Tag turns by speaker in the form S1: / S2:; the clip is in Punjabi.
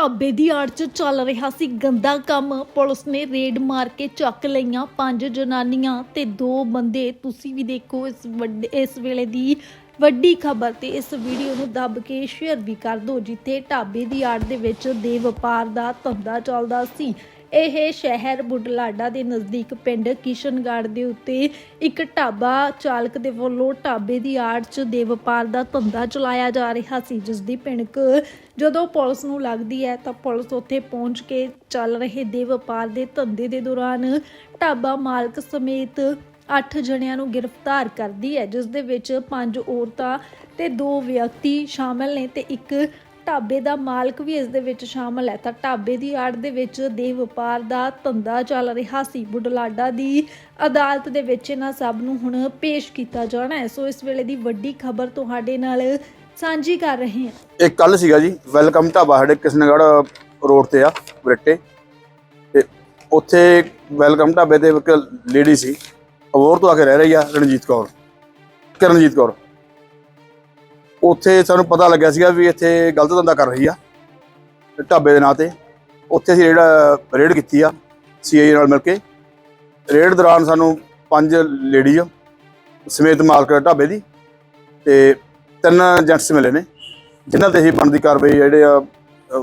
S1: ਢਾਬੇ ਦੀ ਆੜ 'ਚ ਚੱਲ ਰਿਹਾ ਸੀ ਗੰਦਾ ਕੰਮ। ਪੁਲਿਸ ਨੇ ਰੇਡ ਮਾਰ ਕੇ ਚੱਕ ਲਈਆਂ ਪੰਜ ਜਨਾਨੀਆਂ ਤੇ ਦੋ ਬੰਦੇ। ਤੁਸੀਂ ਵੀ ਦੇਖੋ ਇਸ ਵੱਡੇ, ਇਸ ਵੇਲੇ ਦੀ ਵੱਡੀ ਖਬਰ ਤੇ ਇਸ ਵੀਡੀਓ ਨੂੰ ਦੱਬ ਕੇ ਸ਼ੇਅਰ ਵੀ ਕਰ ਦਿਓ, ਜਿੱਥੇ ਢਾਬੇ ਦੀ ਆੜ ਦੇ ਵਿੱਚ ਦੇ ਵਪਾਰ ਦਾ ਧੰਦਾ ਚੱਲਦਾ ਸੀ। ਇਹ ਸ਼ਹਿਰ ਬੁਢਲਾਡਾ ਦੇ ਨਜ਼ਦੀਕ ਪਿੰਡ ਕਿਸ਼ਨਗੜ੍ਹ ਦੇ ਉੱਤੇ ਇੱਕ ਢਾਬਾ ਚਾਲਕ ਦੇ ਵੱਲੋਂ ਢਾਬੇ ਦੀ ਆੜ 'ਚ ਦੇ ਵਪਾਰ ਦਾ ਧੰਦਾ ਚਲਾਇਆ ਜਾ ਰਿਹਾ ਸੀ, ਜਿਸ ਦੀ ਭਿਣਕ ਜਦੋਂ ਪੁਲਿਸ ਨੂੰ ਲੱਗਦੀ ਹੈ ਤਾਂ ਪੁਲਿਸ ਉੱਥੇ ਪਹੁੰਚ ਕੇ ਚੱਲ ਰਹੇ ਦੇ ਵਪਾਰ ਦੇ ਧੰਦੇ ਦੇ ਦੌਰਾਨ ਢਾਬਾ ਮਾਲਕ ਸਮੇਤ 8 ਜਣਿਆਂ ਨੂੰ ਗ੍ਰਿਫਤਾਰ ਕਰਦੀ ਹੈ, ਜਿਸ ਦੇ ਵਿੱਚ ਪੰਜ ਔਰਤਾਂ ਤੇ ਦੋ ਵਿਅਕਤੀ ਸ਼ਾਮਲ ਨੇ ਤੇ ਇੱਕ ਢਾਬੇ ਦਾ ਮਾਲਕ ਵੀ ਇਸ ਦੇ ਵਿੱਚ ਸ਼ਾਮਲ ਹੈ। ਤਾਂ ਢਾਬੇ ਦੀ ਆੜ ਦੇ ਵਿੱਚ ਦੇ ਵਪਾਰ ਦਾ ਧੰਦਾ ਚੱਲ ਰਿਹਾ ਸੀ। ਬੁਢਲਾਡਾ ਦੀ ਅਦਾਲਤ ਦੇ ਵਿੱਚ ਇਹਨਾਂ ਸਭ ਨੂੰ ਹੁਣ ਪੇਸ਼ ਕੀਤਾ ਜਾਣਾ ਹੈ। ਸੋ ਇਸ ਵੇਲੇ ਦੀ ਵੱਡੀ ਖਬਰ ਤੁਹਾਡੇ ਨਾਲ ਸਾਂਝੀ ਕਰ ਰਹੇ ਹਾਂ।
S2: ਇਹ ਕੱਲ ਸੀਗਾ ਜੀ, ਵੈਲਕਮ ਢਾਬਾ ਸਾਡੇ ਕਿਸ਼ਨਗੜ੍ਹ ਰੋਡ ਤੇ ਆ, ਬਰੇਟੇ। ਤੇ ਉੱਥੇ ਵੈਲਕਮ ਢਾਬੇ ਤੇ ਇੱਕ ਲੇਡੀ ਸੀ। ਅਬੋਰ ਤੋਂ ਆ ਕੇ ਰਹਿ ਰਹੀ ਆ ਰਣਜੀਤ ਕੌਰ। ਕਰਨਜੀਤ ਕੌਰ। ਉੱਥੇ ਸਾਨੂੰ ਪਤਾ ਲੱਗਿਆ ਸੀਗਾ ਵੀ ਇੱਥੇ ਗਲਤ ਧੰਦਾ ਕਰ ਰਹੀ ਆ ਢਾਬੇ ਦੇ ਨਾਂ ਤੇ। ਉੱਥੇ ਅਸੀਂ ਜਿਹੜਾ ਰੇਡ ਕੀਤੀ ਆ ਸੀਆਈ ਨਾਲ ਮਿਲ ਕੇ। ਰੇਡ ਦੌਰਾਨ ਸਾਨੂੰ ਪੰਜ ਲੇਡੀ ਸਮੇਤ ਮਾਲਕ ਢਾਬੇ ਦੀ, ਤੇ ਤਿੰਨ ਏਜੰਟਸ ਮਿਲੇ ਨੇ, ਜਿਨ੍ਹਾਂ ਤੇ ਅਸੀਂ ਬਣਦੀ ਕਾਰਵਾਈ ਜਿਹੜੇ ਆ